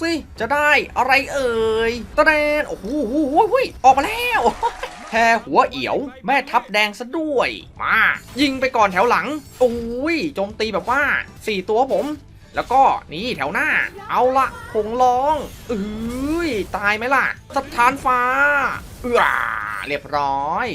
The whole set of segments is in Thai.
สิ จะได้อะไรเอ่ยตะแดน โอ้โหอ้โหอออกมาแล้วแค่หัวเอียว แม่ทับแดงซะด้วย มา ยิงไปก่อนแถวหลังโอ้ยโจมตีแบบว่า 4 ตัวผม แล้วก็นี่แถวหน้า เอาละหงร้องเอ้ยตายไหมล่ะสถานฟ้าเอือเรียบร้อย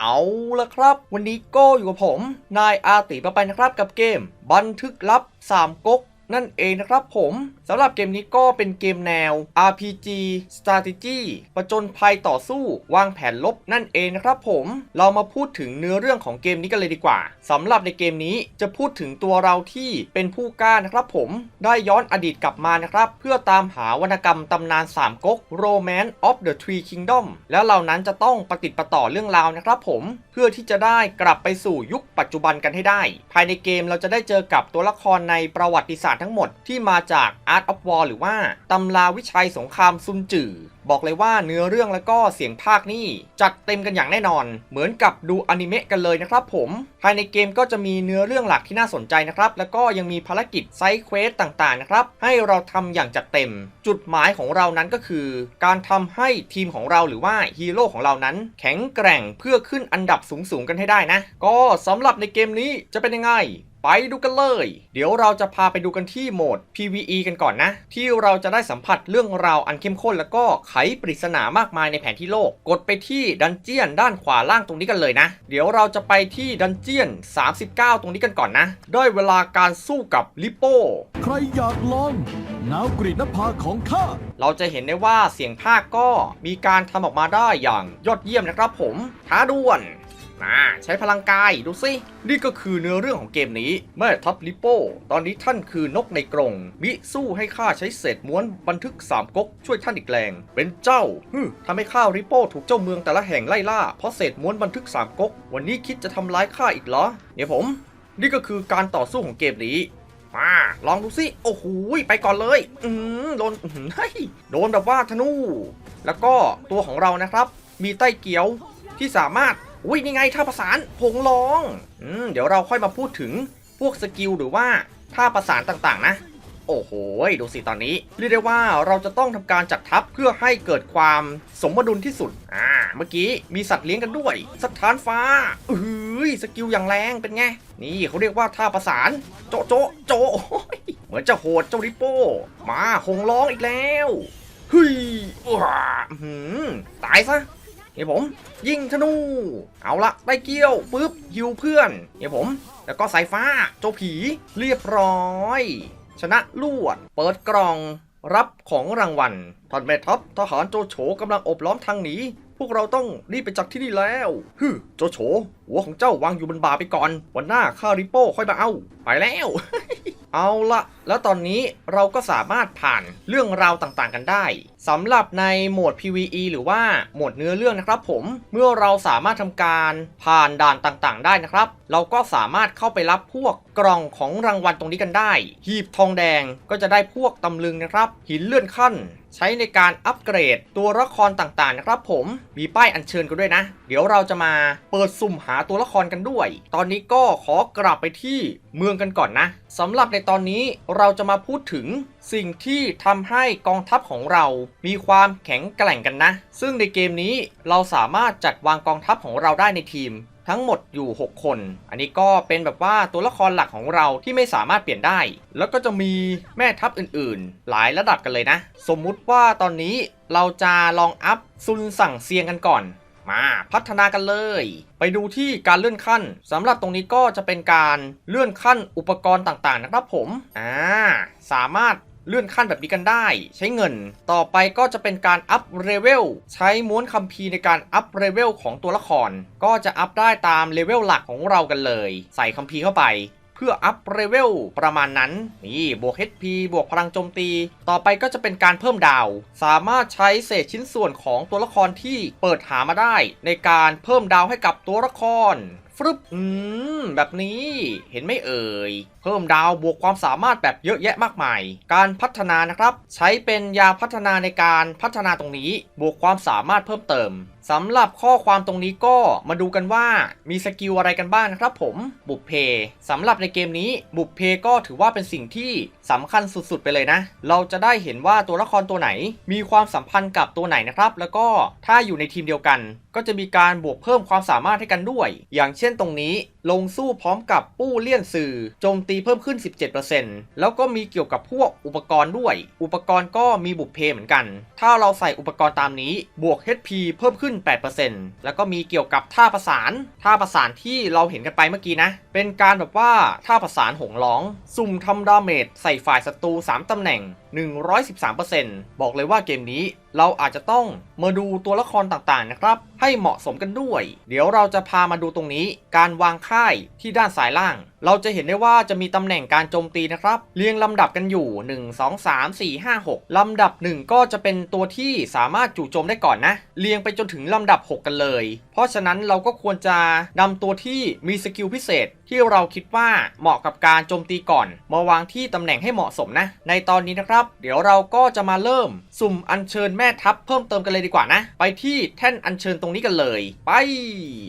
เอาละครับ วันนี้ก็อยู่กับผม นายอาติประไปนะครับกับเกม บันทึกลับสามก๊ก นั่นเองนะครับผมสำหรับเกมนี้ก็เป็นเกมแนว RPG Strategy ประจนภัยต่อสู้ วางแผนลบนั่นเองนะครับผมเรามาพูดถึงเนื้อเรื่องของเกมนี้กันเลยดีกว่าสำหรับในเกมนี้จะพูดถึงตัวเราที่เป็นผู้กล้านะครับผมได้ย้อนอดีตกลับมานะครับ เพื่อตามหาวรรณกรรมตำนานสามก๊ก Romance of the Three Kingdom แล้วเรานั้นจะต้องปฏิดประต่อเรื่องราวนะครับผมเพื่อที่จะได้กลับไปสู่ยุคปัจจุบันกันให้ได้ ภายในเกมเราจะได้เจอกับตัวละครในประวัติศาสตร์ทั้งหมดที่มาจาก Art of War หรือว่าตำราวิชัยสงครามซุนจือ บอกเลยว่าเนื้อเรื่องแล้วก็เสียงภาคนี่จัดเต็มกันอย่างแน่นอน เหมือนกับดูอนิเมะกันเลยนะครับผมภายในเกมก็จะมีเนื้อเรื่องหลักที่น่าสนใจนะครับแล้วก็ยังมีภารกิจไซด์เควสต่างๆนะครับให้เราทำอย่างจัดเต็ม จุดหมายของเรานั้นก็คือ การทำให้ทีมของเราหรือว่าฮีโร่ของเรานั้น แข็งแกร่งเพื่อขึ้นอันดับสูงๆกันให้ได้นะ ก็สำหรับในเกมนี้จะเป็นยังไง ไปดูกันเลย เดี๋ยวเราจะพาไปดูกันที่โหมด PVE กันก่อนนะ ที่เราจะได้สัมผัสเรื่องราวอันเข้มข้นแล้วก็ไขปริศนามากมายในแผนที่โลก กดไปที่ดันเจียนด้านขวาล่างตรงนี้กันเลยนะ เดี๋ยวเราจะไปที่ดันเจียน 39 ตรงนี้กันก่อนนะได้เวลาการสู้กับลิโป้ ใครอยากลองหนาวกรีดหน้าผากของข้า เราจะเห็นได้ว่าเสียงภาคก็มีการทำออกมาได้อย่างยอดเยี่ยมนะครับผม ท้าด่วน มาใช้พลังกายดูสินี่ก็คือเนื้อเรื่องของเกมนี้แม่ทัพลิโป้ ตอนนี้ท่านคือนกในกรงมิสู้ให้ข้าใช้เศษม้วนบันทึกสามก๊กช่วยท่านอีกแรง เป็นเจ้าฮึทำให้ข้าริโป้ถูกเจ้าเมืองแต่ละแห่งไล่ล่าเพราะเศษม้วนบันทึกสามก๊กวันนี้คิดจะทำร้ายข้าอีกเหรอเนี่ยผม นี่ก็คือการต่อสู้ของเกมนี้มาลองดูสิ โอ้โหไปก่อนเลย อืมโดนเฮ้ยโดนแบบว่าธนู แล้วก็ตัวของเรานะครับ มีใต้เกียวที่สามารถ อุ้ยนี่ไงท่าประสานผงลองอืมเดี๋ยวเราค่อยมาพูดถึงพวกสกิลหรือว่าท่าประสานต่างๆ นะ โอ้โหดูสิตอนนี้เรียกได้ว่าเราจะต้องทำการจัดทัพเพื่อให้เกิดความสมดุลที่สุดอ่าเมื่อกี้มีสัตว์เลี้ยงกันด้วยสถานฟ้าเอ้ยสกิลอย่างแรงเป็นไงนี่เขาเรียกว่าท่าประสาน โจโจโจเหมือนจะโหดเจ้าริโป้ มาหงร้องอีกแล้วเฮ้ยว้าหือตายซะ เดี๋ยวผม ยิงธนู เอาละได้เกี้ยวปุ๊บฮิวเพื่อนเดี๋ยวผม แล้วก็สายฟ้าโจผีเรียบร้อย ชนะลวด เปิดกล่อง รับของรางวัลท่านแม่ทัพทหารโจโฉกำลังอบล้อมทางหนีพวกเราต้องรีบไปจากที่นี่แล้วฮึโจโฉหัวของเจ้าวางอยู่บนบ่าไปก่อน วันหน้าข้าริโป้ค่อยมาเอา ไปแล้ว เอาละแล้วตอนนี้เราก็สามารถผ่านเรื่องราวต่างๆกันได้สำหรับในโหมด PVE หรือว่าโหมดเนื้อเรื่องนะครับผมเมื่อเราสามารถทำการผ่านด่านต่างๆ ได้นะครับ เราก็สามารถเข้าไปรับพวกกล่องของรางวัลตรงนี้กันได้ หีบทองแดงก็จะได้พวกตำลึงนะครับ หินเลื่อนขั้นใช้ในการอัปเกรดตัวละครต่างๆนะครับผมมีป้ายอัญเชิญกันด้วยนะ เดี๋ยวเราจะมาเปิดสุ่มหาตัวละครกันด้วย ตอนนี้ก็ขอกลับไปที่เมืองกันก่อนนะสำหรับในตอนนี้เราจะมาพูดถึงสิ่งที่ทำให้กองทัพของเรามีความแข็งแกร่งกันนะ ซึ่งในเกมนี้เราสามารถจัดวางกองทัพของเราได้ในทีม ทั้งหมดอยู่ 6 คน อันนี้ก็เป็นแบบว่าตัวละครหลักของเราที่ไม่สามารถเปลี่ยนได้ แล้วก็จะมีแม่ทัพอื่นๆ หลายระดับกันเลยนะ สมมุติว่าตอนนี้เราจะลองอัพซุนสั่งเซียงกันก่อนมาพัฒนากันเลย ไปดูที่การเลื่อนขั้นสำหรับตรงนี้ก็จะเป็นการเลื่อนขั้นอุปกรณ์ต่างๆนะครับผมอ่าสามารถ เลื่อนขั้นแบบนี้กันได้ ใช้เงิน ต่อไปก็จะเป็นการอัพเลเวลใช้ม้วนคัมภีร์ในการอัพเลเวลของตัวละคร ก็จะอัพได้ตามเลเวลหลักของเรากันเลย ใส่คัมภีร์เข้าไปเพื่ออัพเลเวลประมาณนั้น นี่บวก HP บวกพลังโจมตี ต่อไปก็จะเป็นการเพิ่มดาว สามารถใช้เศษชิ้นส่วนของตัวละครที่เปิดหามาได้ ในการเพิ่มดาวให้กับตัวละคร ฟรึบอืม แบบนี้เห็นไม่เอ่ย เพิ่มดาวบวกความสามารถแบบเยอะแยะมากมาย การพัฒนานะครับ ใช้เป็นยาพัฒนาในการพัฒนาตรงนี้ บวกความสามารถเพิ่มเติม สำหรับข้อความตรงนี้ก็มาดูกันว่ามีสกิลอะไรกันบ้างนะครับผมบุพเพสำหรับในเกมนี้บุพเพก็ถือว่าเป็นสิ่งที่สำคัญสุดๆไปเลยนะ เราจะได้เห็นว่าตัวละครตัวไหน มีความสัมพันธ์กับตัวไหนนะครับ แล้วก็ถ้าอยู่ในทีมเดียวกัน ก็จะมีการบวกเพิ่มความสามารถให้กันด้วย อย่างเช่นตรงนี้ลงสู้พร้อมกับปู้เลี่ยนสื่อโจมตีเพิ่มขึ้น 17%แล้วก็มีเกี่ยวกับพวกอุปกรณ์ด้วย อุปกรณ์ก็มีบุพเพเหมือนกัน ถ้าเราใส่อุปกรณ์ตามนี้บวก HP เพิ่มขึ้น 8%แล้วก็มีเกี่ยวกับท่าประสานท่าประสานที่เราเห็นกันไปเมื่อกี้นะ เป็นการแบบว่าท่าประสานหงร้องสุ่มทำดาเมจใส่ฝ่ายศัตรู3ตำแหน่ง 113%บอกเลยว่าเกมนี้เราอาจจะต้องมาดูตัวละครต่างๆนะครับ ให้เหมาะสมกันด้วย เดี๋ยวเราจะพามาดูตรงนี้ การวางค่ายที่ด้านซ้ายล่าง เราจะเห็นได้ว่าจะมีตำแหน่งการโจมตีนะครับ เรียงลำดับกันอยู่ 1 2 3 4 5 6 ลำดับ 1 ก็จะเป็นตัวที่สามารถจู่โจมได้ก่อนนะ เรียงไปจนถึงลำดับ 6 กันเลย เพราะฉะนั้นเราก็ควรจะนำตัวที่มีสกิลพิเศษ ที่เราคิดว่าเหมาะกับการโจมตีก่อน มาวางที่ตำแหน่งให้เหมาะสมนะ ในตอนนี้นะครับ เดี๋ยวเราก็จะมาเริ่มสุ่มอัญเชิญแม่ทัพเพิ่มเติมกันเลยดีกว่านะ ไปที่แท่นอัญเชิญตรงนี้กันเลย ไป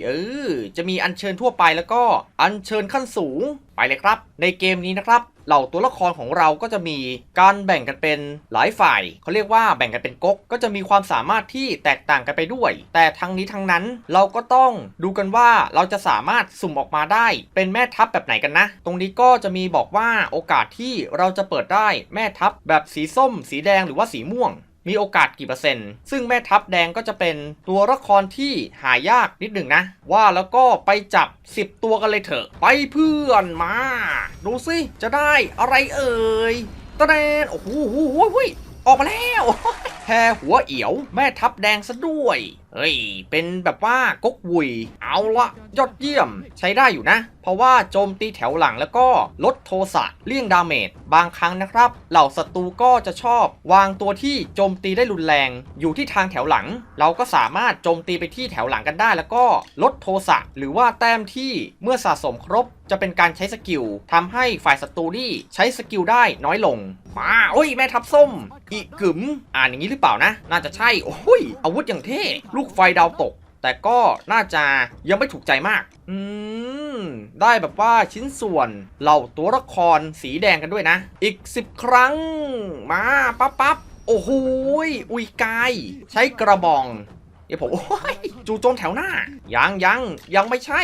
เออ จะมีอัญเชิญทั่วไปแล้วก็อัญเชิญขั้นสูงไปเลยครับ ในเกมนี้นะครับเหล่าตัวละครของเราก็จะมีการแบ่งกันเป็นหลายฝ่าย เขาเรียกว่าแบ่งกันเป็นก๊กก็จะมีความสามารถที่แตกต่างกันไปด้วย แต่ทั้งนี้ทั้งนั้นเราก็ต้องดูกันว่าเราจะสามารถสุ่มออกมาได้ เป็นแม่ทัพแบบไหนกันนะ ตรงนี้ก็จะมีบอกว่าโอกาสที่เราจะเปิดได้แม่ทัพแบบสีส้ม สีแดงหรือว่าสีม่วง มีโอกาสกี่เปอร์เซ็นต์ ซึ่งแม่ทัพแดงก็จะเป็นตัวละครที่หายากนิดหนึ่งนะ ว่าแล้วก็ไปจับ 10 ตัวกันเลยเถอะ ไปเพื่อนมา ดูสิ จะได้อะไรเอ่ยตะแนนโอ้โหอ้โหโอ้โหออกมาแล้วแพรหัวเอียว แม่ทัพแดงซะด้วย เฮ้ย เป็นแบบว่าก๊กวุย เอาละยอดเยี่ยมใช้ได้อยู่นะ เพราะว่าโจมตีแถวหลังแล้วก็ลดโทสะเลี่ยงดาเมจ บางครั้งนะครับ เหล่าศัตรูก็จะชอบ วางตัวที่โจมตีได้รุนแรง อยู่ที่ทางแถวหลัง เราก็สามารถโจมตีไปที่แถวหลังกันได้ แล้วก็ลดโทสะหรือว่าแต้มที่เมื่อสะสมครบจะเป็นการใช้สกิลทำให้ฝ่ายศัตรูนี่ใช้สกิลได้น้อยลง มาโอ้ยแม่ทับส้ม อีกึมอ่านอย่างนี้หรือเปล่านะ น่าจะใช่ โอ้ยอาวุธอย่างเท่ลููกไฟดาวตก แต่ก็น่าจะยังไม่ถูกใจมาก อืม ได้แบบว่าชิ้นส่วนเหล่าตัวละครสีแดงกันด้วยนะ อีก 10 ครั้ง มาปั๊บปั๊บโอ้โหยอุยกาย ใช้กระบองเดี๋ยวผมโอ้ยจู่โจมแถวหน้า ยังยังยังไม่ใช่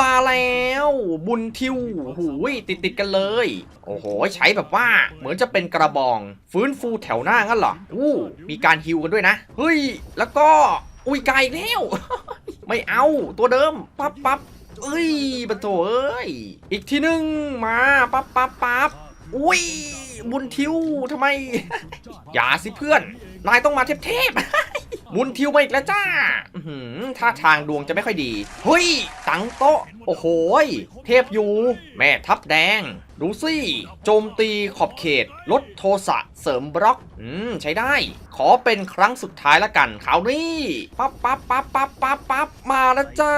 มาแล้ว บุญทิวหูยติดติดกันเลย โอ้โห ใช้แบบว่า เหมือนจะเป็นกระบอง ฟื้นฟูแถวหน้างั้นเหรออู้มีการฮิวกันด้วยนะ เฮ้ย แล้วก็อุ้ยไกลอีกแล้ว ไม่เอาตัวเดิมปั๊บปั๊บเอ้ยปะโถเอ้ย อีกทีหนึงมาปั๊บปั๊บปั๊บอุ้ยบุญทิวทำไม อย่าสิเพื่อน นายต้องมาเทพๆบุญทิวมาอีกแล้วจ้าอื้อหือท่าทางดวงจะไม่ค่อยดี เฮ้ย ตังโต๊ะโอ้โหยเทพอยู่ แม่ทับแดง ดูสิโจมตีขอบเขต ลดโทสะเสริมบล็อก อืม ใช้ได้ ขอเป็นครั้งสุดท้ายละกันคราวนี้ปั๊บปั๊บปั๊บปั๊บปั๊บปั๊บมาแล้วจ้า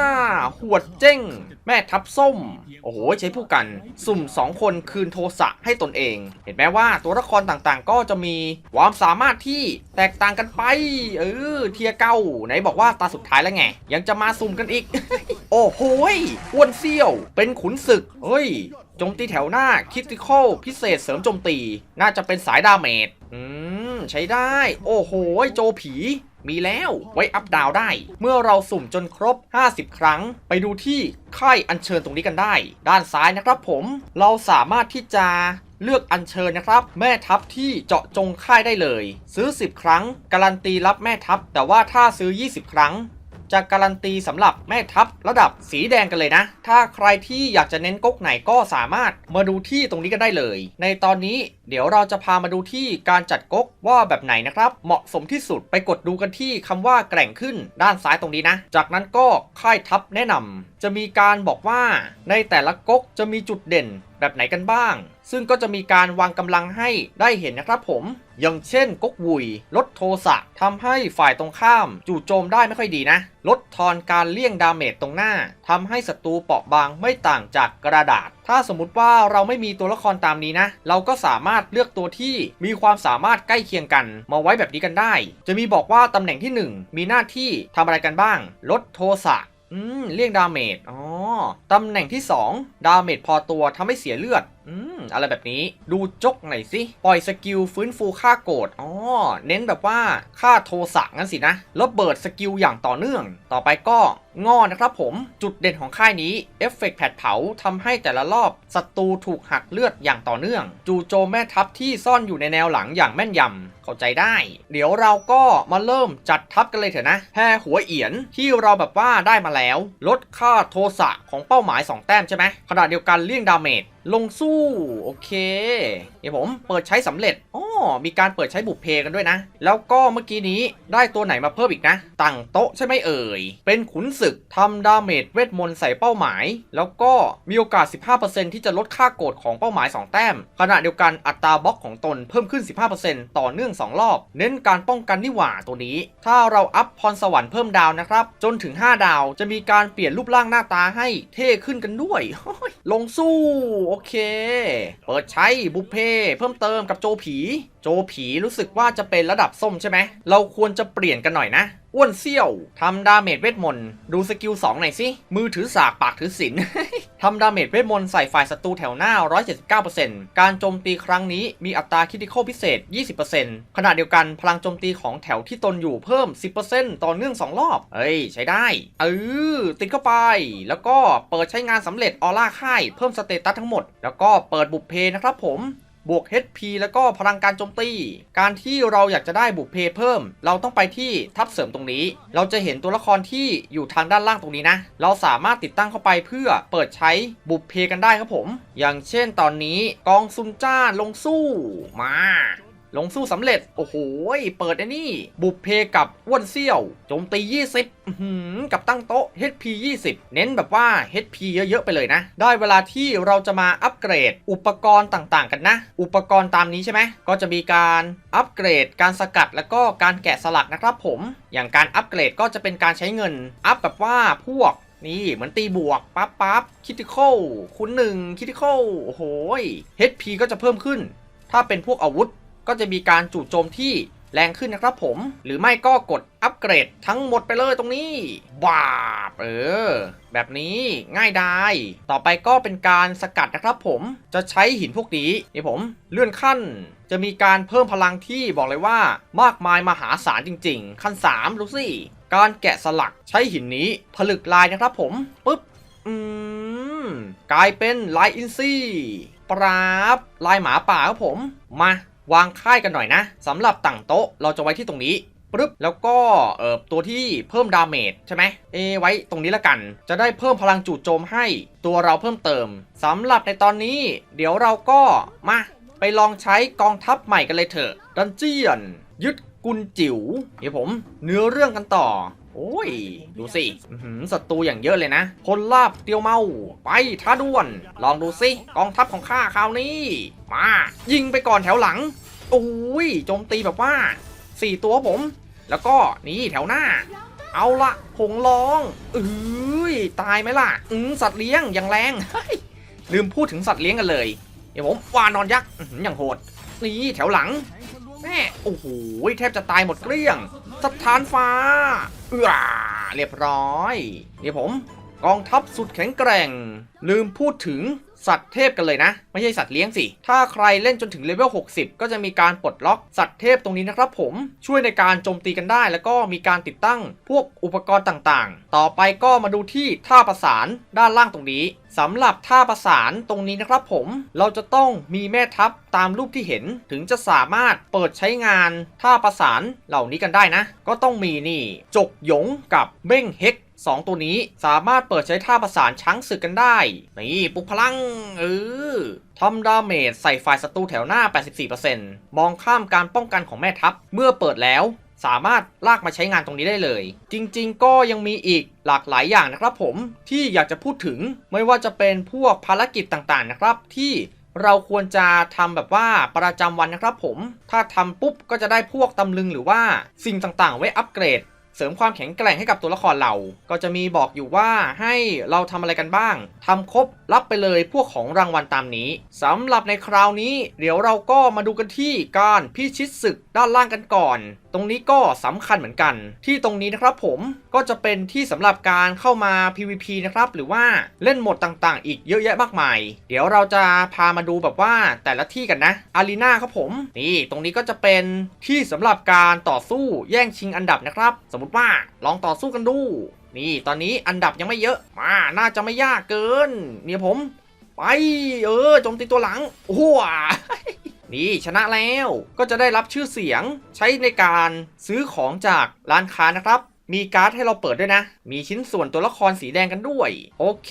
หวดเจ้ง แม่ทับส้ม โอ้โห ใช้ผู้กัน สุ่ม 2 คนคืนโทสะให้ตนเอง เห็นไหมว่าตัวละครต่างๆ ก็จะมีความสามารถที่แตกต่างกันไป เออ เทียเก้าไหนบอกว่าตาสุดท้ายแล้วไง ยังจะมาสุ่มกันอีก โอ้โหอ้วนเซี่ยว เป็นขุนศึก เฮ้ย จมตีแถวหน้าคิติคอลพิเศษเสริมโจมตี น่าจะเป็นสายดาเมจอืม ใช้ได้ โอ้โห โจผี มีแล้วไว้อัพดาวได้ เมื่อเราสุ่มจนครบ 50 ครั้ง ไปดูที่ค่ายอัญเชิญตรงนี้กันได้ ด้านซ้ายนะครับผมเราสามารถที่จะเลือกอัญเชิญนะครับ แม่ทัพที่เจาะจงค่ายได้เลย ซื้อ 10 ครั้ง การันตีรับแม่ทัพ แต่ว่าถ้าซื้อ 20 ครั้ง จะการันตีสำหรับแม่ทัพระดับสีแดงกันเลยนะ ถ้าใครที่อยากจะเน้นก๊กไหนก็สามารถมาดูที่ตรงนี้กันได้เลย ในตอนนี้เดี๋ยวเราจะพามาดูที่การจัดก๊กว่าแบบไหนนะครับ เหมาะสมที่สุดไปกดดูกันที่คำว่าแกร่งขึ้นด้านซ้ายตรงนี้นะ จากนั้นก็ค่ายทัพแนะนำจะมีการบอกว่าในแต่ละก๊กจะมีจุดเด่น แบบไหนกันบ้าง ซึ่งก็จะมีการวางกำลังให้ได้เห็นนะครับผม อย่างเช่นก๊กวุย ลดโทสะทำให้ฝ่ายตรงข้าม จู่โจมได้ไม่ค่อยดีนะ ลดทอนการเลี่ยงดาเมจตรงหน้าทำให้ศัตรูเปราะบางไม่ต่างจากกระดาษ ถ้าสมมติว่าเราไม่มีตัวละครตามนี้นะ เราก็สามารถเลือกตัวที่มีความสามารถใกล้เคียงกัน มาไว้แบบนี้กันได้ จะมีบอกว่าตำแหน่งที่ 1 มีหน้าที่ทำอะไรกันบ้าง ลดโทสะ อืมเลี่ยงดาเมจ อ๋อ ตำแหน่งที่ 2 ดาเมจพอตัวทำให้เสียเลือด อืม อะไรแบบนี้ ดูจกหน่อยสิ ปล่อยสกิลฟื้นฟูค่าโกรธ อ๋อ เน้นแบบว่าค่าโทสะงั้นสินะแล้วเบิดสกิลอย่างต่อเนื่อง ต่อไปก็งอนะครับผม จุดเด่นของค่ายนี้ เอฟเฟกต์แผดเผาทำให้แต่ละรอบศัตรูถูกหักเลือดอย่างต่อเนื่อง จูโจมแม่ทัพที่ซ่อนอยู่ในแนวหลังอย่างแม่นยำ เข้าใจได้ เดี๋ยวเราก็มาเริ่มจัดทัพกันเลยเถอะนะแห่หัวเอียนที่เราแบบว่าได้มาแล้ว ลดค่าโทสะของเป้าหมาย 2 แต้มใช่ไหมขณะเดียวกันเลี่ยงดาเมจลงสู้ โอเค เดี๋ยวผมเปิดใช้สำเร็จอ๋อมีการเปิดใช้บุพเพกันด้วยนะ แล้วก็เมื่อกี้นี้ได้ตัวไหนมาเพิ่มอีกนะ ตั้งโต๊ะใช่ไหมเอ่ย เป็นขุนศึกทำดาเมจเวทมนต์ใส่เป้าหมาย แล้วก็มีโอกาส 15%ที่จะลดค่าโกรธของเป้าหมาย 2 แต้ม ขณะเดียวกันอัตราบล็อกของตนเพิ่มขึ้น 15%ต่อเนื่อง2 รอบ เน้นการป้องกันนี่หว่าตัวนี้ ถ้าเราอัพพรสวรรค์เพิ่มดาวนะครับ จนถึง 5 ดาวจะมีการเปลี่ยนรูปร่างหน้าตาให้เท่ขึ้นกันด้วย ลงสู้ โอเค เปิดใช้บุพเพเพิ่มเติมกับโจผี โจผีรู้สึกว่าจะเป็นระดับส้มใช่ไหม เราควรจะเปลี่ยนกันหน่อยนะอ้วนเซี่ยวทำดาเมจเวทมนต์ดูสกิล2หน่อยสิมือถือสากปากถือศิล ทำดาเมจเวทมนต์ใส่ฝ่ายศัตรูแถวหน้า 179%การโจมตีครั้งนี้มีอัตราคิติคอลพิเศษ 20%ขณะเดียวกันพลังโจมตีของแถวที่ตนอยู่เพิ่ม 10%ต่อเนื่อง 2 รอบ เอ้ย ใช้ได้ เออ ติดเข้าไป แล้วก็เปิดใช้งานสำเร็จออร่าค่าย เพิ่มสเตตัสทั้งหมด แล้วก็เปิดบุพเพนะครับผม บวก HP แล้วก็พลังการโจมตี การที่เราอยากจะได้บุพเพเพิ่ม เราต้องไปที่ทับเสริมตรงนี้ เราจะเห็นตัวละครที่อยู่ทางด้านล่างตรงนี้นะ เราสามารถติดตั้งเข้าไปเพื่อเปิดใช้บุพเพกันได้ครับผม อย่างเช่นตอนนี้กองซุนจ้าลงสู้มา ลงสู้สำเร็จ โอ้โห เปิดไอ้นี่ บุพเพกับอ้วนเซี่ยวโจมตี 20อื้อหือกับตั้งโต๊ะ HP 20 เน้นแบบว่า HP เยอะๆไปเลยนะ ได้เวลาที่เราจะมาอัปเกรดอุปกรณ์ต่างๆกันนะ อุปกรณ์ตามนี้ใช่ไหม ก็จะมีการอัปเกรด การสกัดแล้วก็การแกะสลักนะครับผม อย่างการอัปเกรดก็จะเป็นการใช้เงิน อัพแบบว่าพวกนี่เหมือนตีบวกปั๊บปั๊บคิติคอลคุณหนึ่งคิติคอลโอ้โห HP ก็จะเพิ่มขึ้น ถ้าเป็นพวกอาวุธ ก็จะมีการจู่โจมที่แรงขึ้นนะครับผม หรือไม่ก็กดอัปเกรดทั้งหมดไปเลยตรงนี้บาบเออ แบบนี้ง่ายดายต่อไปก็เป็นการสกัดนะครับผมจะใช้หินพวกนี้นี่ผมเลื่อนขั้น จะมีการเพิ่มพลังที่บอกเลยว่า มากมายมหาศาลจริง ๆ ขั้น3รู้สิการแกะสลักใช้หินนี้ผลึกลายนะครับผมปุ๊บอืมกลายเป็นลายอินซี่ปราบลายหมาป่าครับผมมา วางค่ายกันหน่อยนะสำหรับตั้งโต๊ะเราจะไว้ที่ตรงนี้ปึ๊บแล้วก็เอ่อตัวที่เพิ่มดาเมจใช่ไหมเอไว้ตรงนี้ละกัน จะได้เพิ่มพลังจู่โจมให้ตัวเราเพิ่มเติมสำหรับในตอนนี้ เดี๋ยวเราก็มาไปลองใช้กองทัพใหม่กันเลยเถอะดันเจียน ยึดกุนจิ๋วเดี๋ยวผม เนื้อเรื่องกันต่อ โอ้ย ดูสิศัตรูอย่างเยอะเลยนะ พลลาบเตียวเมา ไปท้าด่วน ลองดูสิกองทัพของข้าคราวนี้ มา ยิงไปก่อนแถวหลังโอ้ยโจมตีแบบว่า 4 ตัวผม แล้วก็นี่แถวหน้า เอาละหงร้องเอ้ยตายไหมล่ะ อืมสัตว์เลี้ยงอย่างแรง ลืมพูดถึงสัตว์เลี้ยงกันเลย เดี๋ยวผมวานอนยักษ์อย่างโหด นี่แถวหลังแม่โอ้โหแทบจะตายหมดเกลี้ยง สถานฟ้าเอื้อเรียบร้อย เดี๋ยวผม กองทัพสุดแข็งแกร่ง ลืมพูดถึง สัตว์เทพกันเลยนะ ไม่ใช่สัตว์เลี้ยงสิ ถ้าใครเล่นจนถึงเลเวล 60 ก็จะมีการปลดล็อกสัตว์เทพตรงนี้นะครับผม ช่วยในการโจมตีกันได้ แล้วก็มีการติดตั้งพวกอุปกรณ์ต่างๆ ต่อไปก็มาดูที่ท่าประสานด้านล่างตรงนี้สำหรับท่าประสานตรงนี้นะครับผม เราจะต้องมีแม่ทัพตามรูปที่เห็นถึงจะสามารถเปิดใช้งานท่าประสานเหล่านี้กันได้นะ ก็ต้องมีนี่ จกหยงกับเบ้งเฮก สองตัวนี้สามารถเปิดใช้ท่าประสานช้างศึกกันได้ นี่ปลุกพลัง เออทำดาเมจใส่ฝ่ายศัตรูแถวหน้า 84%มองข้ามการป้องกันของแม่ทัพ เมื่อเปิดแล้วสามารถลากมาใช้งานตรงนี้ได้เลย จริงๆ ก็ยังมีอีกหลากหลายอย่างนะครับผมที่อยากจะพูดถึงไม่ว่าจะเป็นพวกภารกิจต่างๆนะครับ ที่เราควรจะทำแบบว่าประจำวันนะครับผม ถ้าทำปุ๊บก็จะได้พวกตำลึงหรือว่าสิ่งต่างๆ ไว้อัปเกรด เสริมความแข็งแกร่งให้กับตัวละครเรา ก็จะมีบอกอยู่ว่าให้เราทำอะไรกันบ้างทำครบ รับไปเลยพวกของรางวัลตามนี้สำหรับในคราวนี้ เดี๋ยวเราก็มาดูกันที่การพิชิตศึกด้านล่างกันก่อน ตรงนี้ก็สำคัญเหมือนกัน ที่ตรงนี้นะครับผมก็จะเป็นที่สำหรับการเข้ามา PVP นะครับหรือว่าเล่นโหมดต่างๆ อีกเยอะแยะมากมาย เดี๋ยวเราจะพามาดูแบบว่าแต่ละที่กันนะอารีนาครับผมนี่ตรงนี้ก็จะเป็นที่สำหรับการต่อสู้แย่งชิงอันดับนะครับ สมมติว่าลองต่อสู้กันดู นี่ตอนนี้อันดับยังไม่เยอะ มาน่าจะไม่ยากเกิน เนี่ยผม ไป เออโจมตีตัวหลังโอ้โหนี่ชนะแล้วก็จะได้รับชื่อเสียงใช้ในการซื้อของจากร้านค้านะครับ มีการ์ดให้เราเปิดด้วยนะ มีชิ้นส่วนตัวละครสีแดงกันด้วย โอเค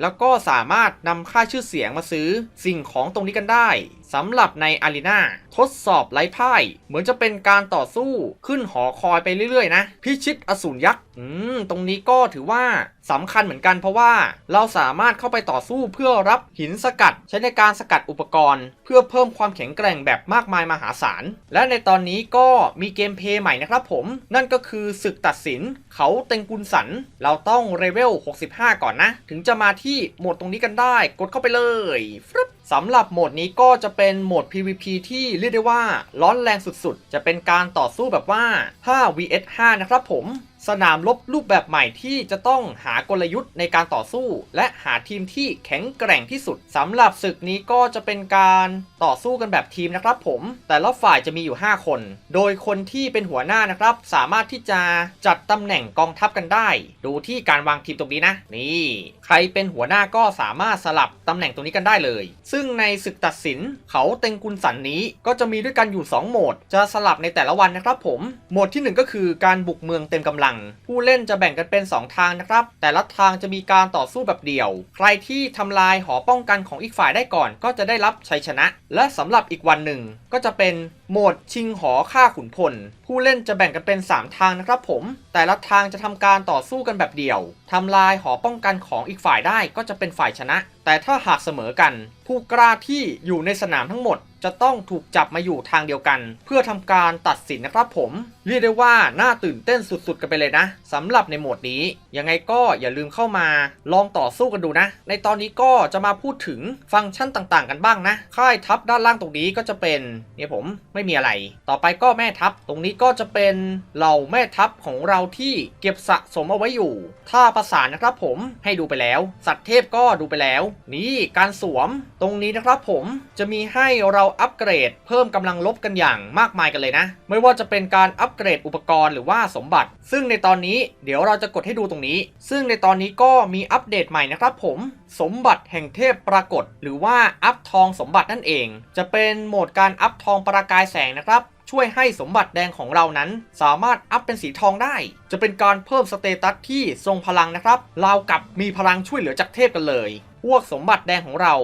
แล้วก็สามารถนำค่าชื่อเสียงมาซื้อสิ่งของตรงนี้กันได้ สำหรับในอารีนาทดสอบไร้พ่าย เหมือนจะเป็นการต่อสู้ขึ้นหอคอยไปเรื่อยๆนะ พิชิตอสูรยักษ์อืมตรงนี้ก็ถือว่าสำคัญเหมือนกันเพราะว่าเราสามารถเข้าไปต่อสู้เพื่อรับหินสกัด ใช้ในการสกัดอุปกรณ์ เพื่อเพิ่มความแข็งแกร่งแบบมากมายมหาศาล และในตอนนี้ก็มีเกมเพลย์ใหม่นะครับผม นั่นก็คือศึกตัดสิน เขาเต็งกุลสัน เราต้องเลเวล 65 ก่อนนะ ถึงจะมาที่โหมดตรงนี้กันได้ กดเข้าไปเลยฟรึบสำหรับโหมดนี้ก็จะเป็นโหมด PVP ที่เรียกได้ว่าร้อนแรงสุดๆ จะเป็นการต่อสู้แบบว่า 5 vs 5 นะครับผม สนามลบรูปแบบใหม่ที่จะต้องหากลยุทธ์ในการต่อสู้ และหาทีมที่แข็งแกร่งที่สุดสำหรับศึกนี้ก็จะเป็นการต่อสู้กันแบบทีมนะครับผม แต่ละฝ่ายจะมีอยู่ 5 คน โดยคนที่เป็นหัวหน้านะครับ สามารถที่จะจัดตำแหน่งกองทัพกันได้ ดูที่การวางทีมตรงนี้นะ นี่ ใครเป็นหัวหน้าก็สามารถสลับตำแหน่งตรงนี้กันได้เลย ซึ่งในศึกตัดสินเขาเต็งกุลสันนี้ก็จะมีด้วยกันอยู่ 2 โหมด จะสลับในแต่ละวันนะครับผม โหมดที่ 1 ก็คือการบุกเมืองเต็มกำลัง ผู้เล่นจะแบ่งกันเป็น 2 ทางนะครับ แต่ละทางจะมีการต่อสู้แบบเดี่ยว ใครที่ทำลายหอป้องกันของอีกฝ่ายได้ก่อน ก็จะได้รับชัยชนะ และสำหรับอีกวันหนึ่งก็จะเป็น โหมดชิงหอฆ่าขุนพล ผู้เล่นจะแบ่งกันเป็น 3 ทางนะครับผม แต่ละทางจะทำการต่อสู้กันแบบเดี่ยวทำลายหอป้องกันของอีกฝ่ายได้ก็จะเป็นฝ่ายชนะ แต่ถ้าหากเสมอกัน ผู้กล้าที่อยู่ในสนามทั้งหมด จะต้องถูกจับมาอยู่ทางเดียวกัน เพื่อทำการตัดสินนะครับผม เรียกได้ว่าน่าตื่นเต้นสุดๆกันไปเลยนะสำหรับในโหมดนี้ ยังไงก็อย่าลืมเข้ามาลองต่อสู้กันดูนะ ในตอนนี้ก็จะมาพูดถึงฟังก์ชันต่างๆ กันบ้างนะ ค่ายทัพด้านล่างตรงนี้ก็จะเป็นเนี่ยผมไม่มีอะไร ต่อไปก็แม่ทัพตรงนี้ก็จะเป็นเหล่าแม่ทัพของเราที่เก็บสะสมเอาไว้อยู่ ถ้าประสานนะครับผมให้ดูไปแล้ว สัตว์เทพก็ดูไปแล้ว นี่การสวมตรงนี้นะครับผมจะมีให้เราอัปเกรด เพิ่มกำลังลบกันอย่างมากมายกันเลยนะ ไม่ว่าจะเป็นการอัปเกรดอุปกรณ์หรือว่าสมบัติ ซึ่งในตอนนี้เดี๋ยวเราจะกดให้ดูตรงนี้ ซึ่งในตอนนี้ก็มีอัปเดตใหม่นะครับผมสมบัติแห่งเทพปรากฏ หรือว่าอัพทองสมบัตินั่นเอง จะเป็นโหมดการอัพทองประกายแสงนะครับช่วยให้สมบัติแดงของเรานั้นสามารถอัพเป็นสีทองได้ จะเป็นการเพิ่มสเตตัสที่ทรงพลังนะครับเรากับมีพลังช่วยเหลือจากเทพกันเลย พวกสมบัติแดงของเรา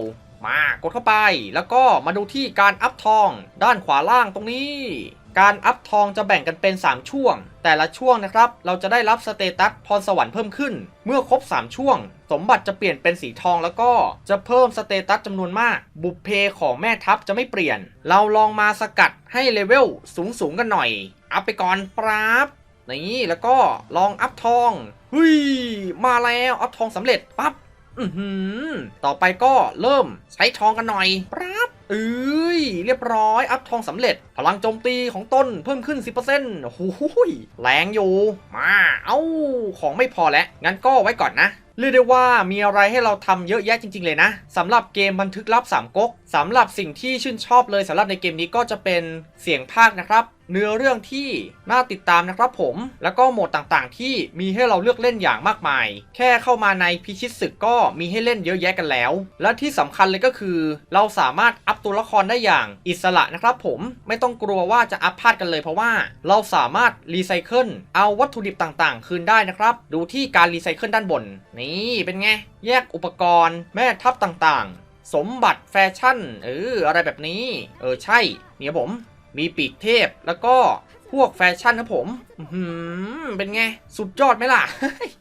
มากดเข้าไป แล้วก็มาดูที่การอัพทอง ด้านขวาล่างตรงนี้ การอัพทองจะแบ่งกันเป็น 3 ช่วง แต่ละช่วงนะครับ เราจะได้รับสเตตัสพรสวรรค์เพิ่มขึ้น เมื่อครบ 3 ช่วง สมบัติจะเปลี่ยนเป็นสีทองแล้วก็จะเพิ่มสเตตัสจำนวนมาก บุพเพของแม่ทัพจะไม่เปลี่ยน เราลองมาสกัดให้เลเวลสูงๆกันหน่อย อัพไปก่อนปราบนี่แล้วก็ลองอัพทองเฮ้ยมาแล้วอัพทองสำเร็จปั๊บ อืมต่อไปก็เริ่มใช้ทองกันหน่อยปรับเอ้ย เรียบร้อย อัพทองสำเร็จ พลังโจมตีของต้นเพิ่มขึ้น 10%โอ้โหยแรงอยู่ มา เอ้า ของไม่พอแล้ว งั้นก็ไว้ก่อนนะ เรียกได้ว่ามีอะไรให้เราทำเยอะแยะจริง ๆ เลยนะสำหรับเกมบันทึกลับสามก๊ก สำหรับสิ่งที่ชื่นชอบเลยสำหรับในเกมนี้ก็จะเป็นเสียงภาคนะครับ เนื้อเรื่องที่น่าติดตามนะครับผม แล้วก็โหมดต่างๆ ที่มีให้เราเลือกเล่นอย่างมากมาย แค่เข้ามาในพิชิตศึกก็มีให้เล่นเยอะแยะกันแล้ว และที่สำคัญเลยก็คือ เราสามารถอัพตัวละครได้อย่างอิสระนะครับผมไม่ต้องกลัวว่าจะอัพพลาดกันเลยเพราะว่าเราสามารถรีไซเคิลเอาวัตถุดิบต่างๆ คืนได้นะครับ ดูที่การรีไซเคิลด้านบน นี่เป็นไงแยกอุปกรณ์ แม่ทัพต่างๆ สมบัติแฟชั่นเอออะไรแบบนี้ เออใช่เนี่ยผมมีปีกเทพแล้วก็พวกแฟชั่นนะผมอื้อหือเป็นไง สุดยอดไหมล่ะ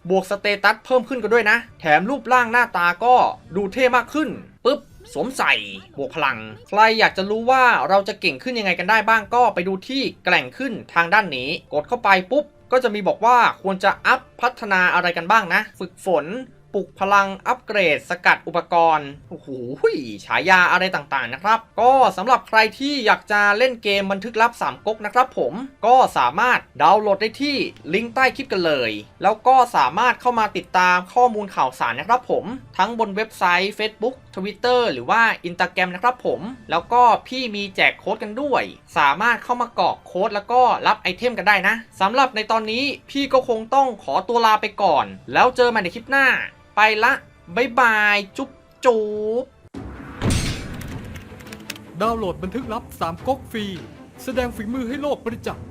บวกสเตตัสเพิ่มขึ้นก็ด้วยนะ แถมรูปร่างหน้าตาก็ดูเท่มากขึ้นปึ๊บสวมใส่บวกพลัง ใครอยากจะรู้ว่าเราจะเก่งขึ้นยังไงกันได้บ้างก็ไปดูที่แกล่งขึ้นทางด้านนี้ กดเข้าไปปุ๊บ ก็จะมีบอกว่าควรจะอัพพัฒนาอะไรกันบ้างนะ ฝึกฝน ปลุกพลังอัปเกรดสกัดอุปกรณ์โอ้โหฉายาอะไรต่างๆนะครับ ก็สำหรับใครที่อยากจะเล่นเกมบันทึกลับสามก๊กนะครับผมก็สามารถดาวน์โหลดได้ที่ลิงก์ใต้คลิปกันเลย แล้วก็สามารถเข้ามาติดตามข้อมูลข่าวสารนะครับผมทั้งบนเว็บไซต์ Facebook Twitter หรือว่า Instagram นะครับผม แล้วก็พี่มีแจกโค้ดกันด้วย สามารถเข้ามากรอกโค้ดแล้วก็รับไอเทมกันได้นะสำหรับในตอนนี้พี่ก็คงต้องขอตัวลาไปก่อน แล้วเจอกันในคลิปหน้า ไปละบายบาย จุ๊บจุ๊บดาวน์โหลดบันทึกลับ3ก๊กฟรี แสดงฝีมือให้โลกประจักษ์